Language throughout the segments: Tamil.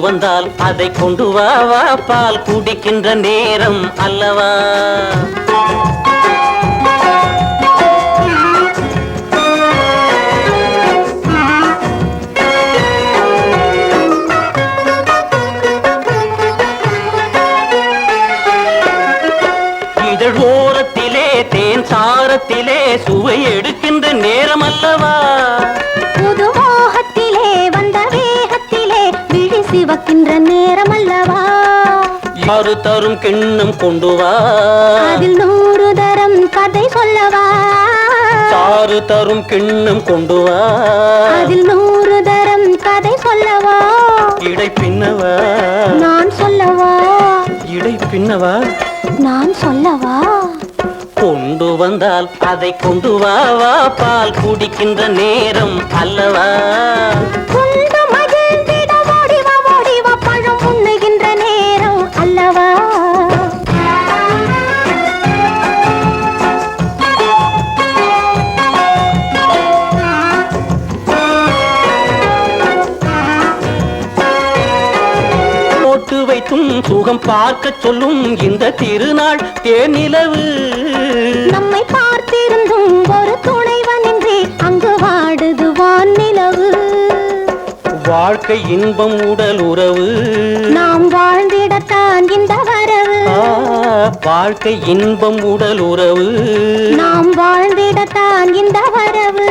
வந்தால் அதை கொண்டு வா வா பால் குடிக்கின்ற நேரம் அல்லவா? சிவக்கின்ற நேரம் அல்லவா யாரு தரும் கிண்ணம் கொண்டு வா. அதில் நூறு தரம் கதை சொல்லவா? சாறு தரும் கிண்ணம் கொண்டு வா. அதில் நூறு தரம் கதை சொல்லவா? இடை பின்னவா? நான் சொல்லவா? இடை பின்னவா? நான் சொல்லவா? கொண்டு வந்தால் அதை கொண்டு வா. பால் குடிக்கின்ற நேரம் அல்லவா? வைத்தும் சுகம் பார்க்க சொல்லும் இந்த திருநாள் தேனிலவு நம்மை பார்த்திருந்தும் ஒரு துணைவனின்றி அங்கு வாடுது வான் நிலவு. வாழ்க்கை இன்பம் உடல் உறவு. நாம் வாழ்ந்திடத்தான் இந்த வரவு. வாழ்க்கை இன்பம் உடல் உறவு. நாம் வாழ்ந்திடத்தான் இந்த வரவு.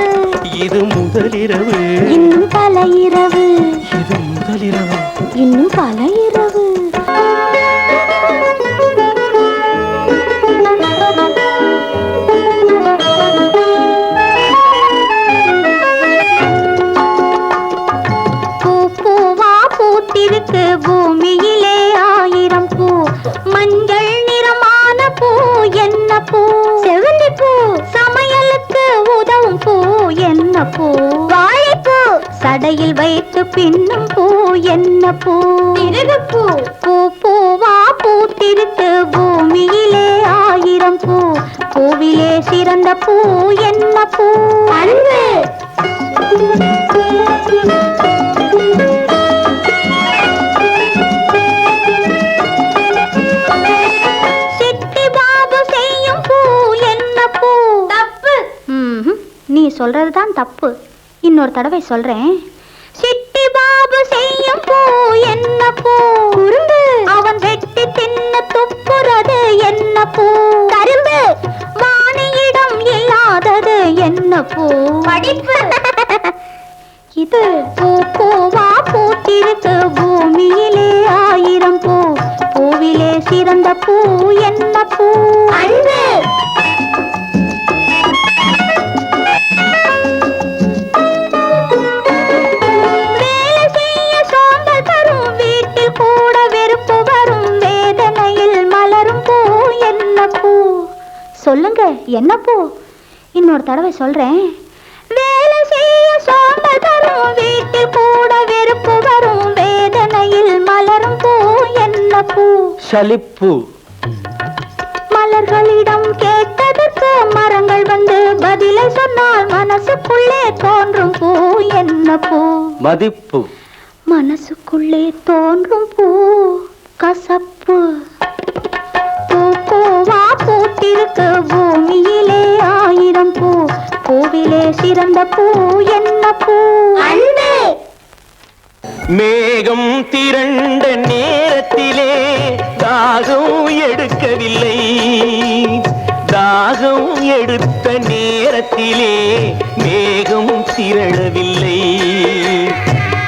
இது முதலிரவு இன்னும் பல இரவு. இது முதலிரவு இன்னும் பல இரவு. பூமியிலே சடையில் வைத்து பின்னும் பூ என்ன பூ? பூ பூ பூவா? பூத்திருக்கு பூமியிலே ஆயிரம் பூ. பூவிலே சிறந்த பூ என்ன பூ? அன்பு சிட்டி பாபு செய்யும் பூ என்ன பூ? தப்பு. நீ சொல்றதுதான் தப்பு. இன்னொரு தடவை சொல்றேன். என்ன பூ? குறும்பு அவன் வெட்டி தின்னு துப்புறது என்ன பூ? கரும்பு வாணியிடம் இல்லாதது என்ன பூ? படிப்பு. இது பூ பூவா? பூத்திருக்கு பூமியிலே ஆயிரம் பூ. பூவிலே சிறந்த பூ என்ன பூ? அன்பு. சொல்லுங்க என்ன பூ இன்னொரு தடவை சொல்றேன். வேலை செய்ய சோம்பல் தரும் வீட்டில் கூட வெறுப்பு வரும் வேதனையில் மலரும் பூ என்ன பூ சலிப்பு. மலர்களிடம் கேட்டதற்கு மரங்கள் வந்து பதிலை சொன்னால் மனசுக்குள்ளே தோன்றும் பூ என்ன பூ மதிப்பு. மனசுக்குள்ளே தோன்றும் பூ கசப்பு. மேகம் திரண்ட நேரத்திலே தாகம் எடுக்கவில்லை. தாகம் எடுத்த நேரத்திலே மேகம் திரளவில்லை.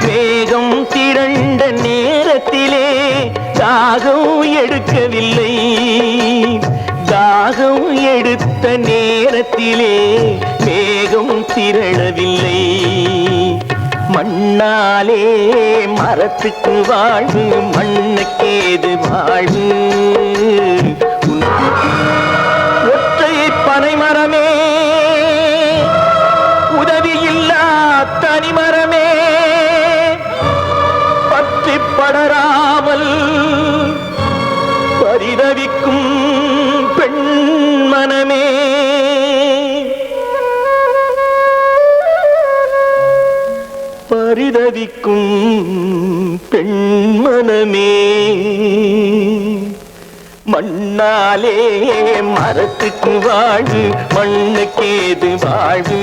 மேகம் திரண்ட நேரத்திலே தாகம் எடுக்கவில்லை. தாகம் எடுத்த நேரத்திலே மேகம் திரளவில்லை. மண்ணாலே மரத்துக்கு வாழ்வு மண்ணுக்கேது வாழ்வு. ஒற்றை பனைமரமே உதவியில்லா தனிமரமே. பற்றி படராமல் பரிதவிக்கும் பரிதவிக்கும் பெண்மனமே. சொந்தமே மண்ணாலே மரத்துக்கு வாழ்வு மண்ணுக்கேது வாழ்வு?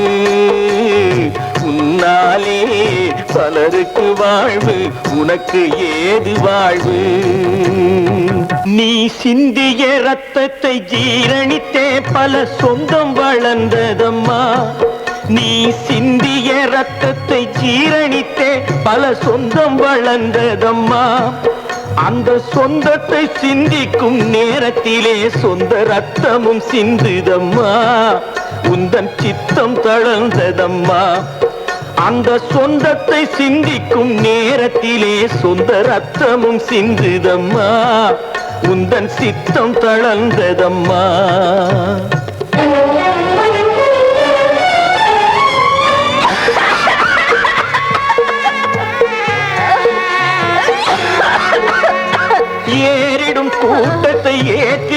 உன்னாலே பலருக்கு வாழ்வு உனக்கு ஏது வாழ்வு? நீ சிந்திய ரத்தத்தை ஜீரணித்தே பல சொந்தம் வளர்ந்ததம்மா. நீ சிந்திய ரத்தத்தை ஜீரணித்தே பல சொந்தம் வளர்ந்ததம்மா. அந்த சொந்தத்தை சிந்திக்கும் நேரத்திலே சொந்த ரத்தமும் சிந்துதம்மா. உந்தன் சித்தம் தளர்ந்ததம்மா. அந்த சொந்தத்தை சிந்திக்கும் நேரத்திலே சொந்த ரத்தமும் சிந்துதம்மா. உந்தன் சித்தம் தளர்ந்ததம்மா.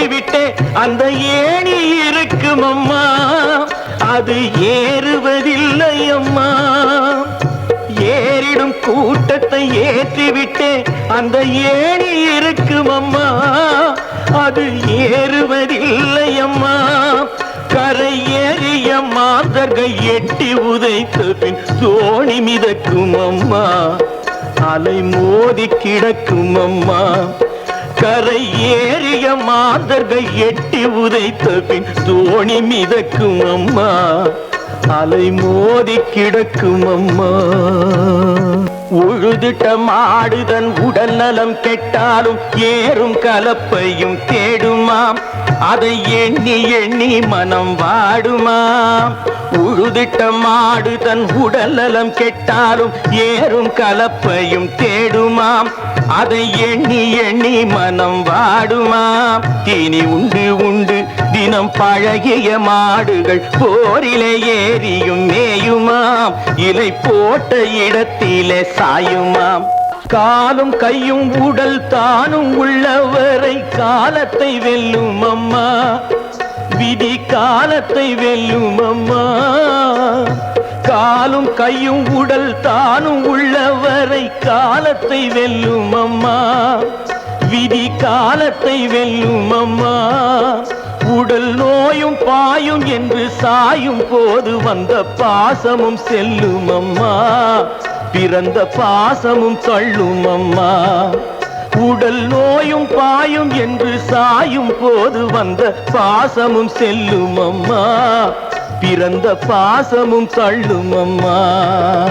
விட்டே அந்த ஏணி இருக்கும் அம்மா அது ஏறுவதில்லை அம்மா ஏறிடும் கூட்டத்தை ஏற்றிவிட்டே அந்த ஏணி இருக்கும் அம்மா அது ஏறுவதில்லை அம்மா கரை ஏறிய மாதர்கள் எட்டி உதைத்த பின் தோணி மிதக்கும் அம்மா அலை மோதி கிடக்கும் அம்மா கரை ஏறிய மாதர்கள் எட்டி உதைத்த பின் தோணி மிதக்கும் அம்மா. அலை மோதி கிடக்கும் அம்மா. உழுதிட்ட மாடுதன் உடல் நலம் கெட்டாலும் ஏறும் கலப்பையும் தேடுமாம். அதை எண்ணி எண்ணி மனம் வாடுமா? உழுதிட்ட மாடு தன் உடல் நலம் கெட்டாலும் ஏறும் கலப்பையும் தேடுமாம் அதை எண்ணி எண்ணி மனம் வாடுமா? தீனி உண்டு உண்டு தினம் பழகிய மாடுகள் போரிலே ஏறியும் மேயுமாம். இலை போட்ட இடத்திலே சாயுமாம். காலும் கையும் உடல் தானும் உள்ளவரை காலத்தை வெல்லும் அம்மா. விதி காலத்தை வெல்லும் அம்மா. காலும் கையும் உடல் தானும் உள்ளவரை காலத்தை வெல்லும் அம்மா. விதி காலத்தை வெல்லும் அம்மா. உடல் நோயும் பாயும் என்று சாயும் போது வந்த பாசமும் செல்லும் அம்மா. பிறந்த பாசமும் தள்ளும் அம்மா. உடல் நோயும் பாயும் என்று சாயும் போது வந்த பாசமும் செல்லும் அம்மா. பிறந்த பாசமும் தள்ளும் அம்மா.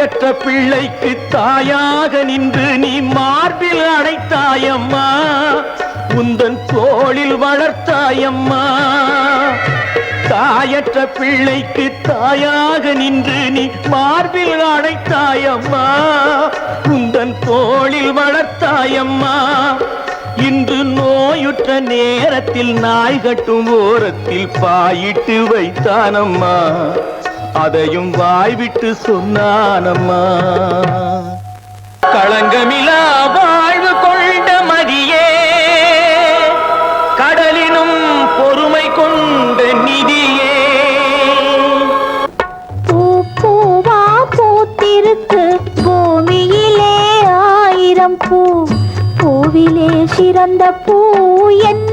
தாயற்ற பிள்ளைக்கு தாயாக நின்று நீ மார்பில் அடைத்தாயம்மா. உந்தன் தோளில் வளர்த்தாயம்மா. தாயற்ற பிள்ளைக்கு தாயாக நின்று நீ மார்பில் அடைத்தாயம்மா. உந்தன் தோளில் வளர்த்தாயம்மா. இன்று நோயுற்ற நேரத்தில் நாய் கட்டும் ஓரத்தில் பாயிட்டு வைத்தானம்மா. அதையும் வாய்விட்டு சொன்னானம்மா. களங்கமிலா வாழ்வு கொண்ட மதியே கடலினும் பொறுமை கொண்ட நிதியே. பூ பூவா பூத்திருக்கு பூமியிலே ஆயிரம் பூ. பூவிலே சிறந்த பூ என்ன?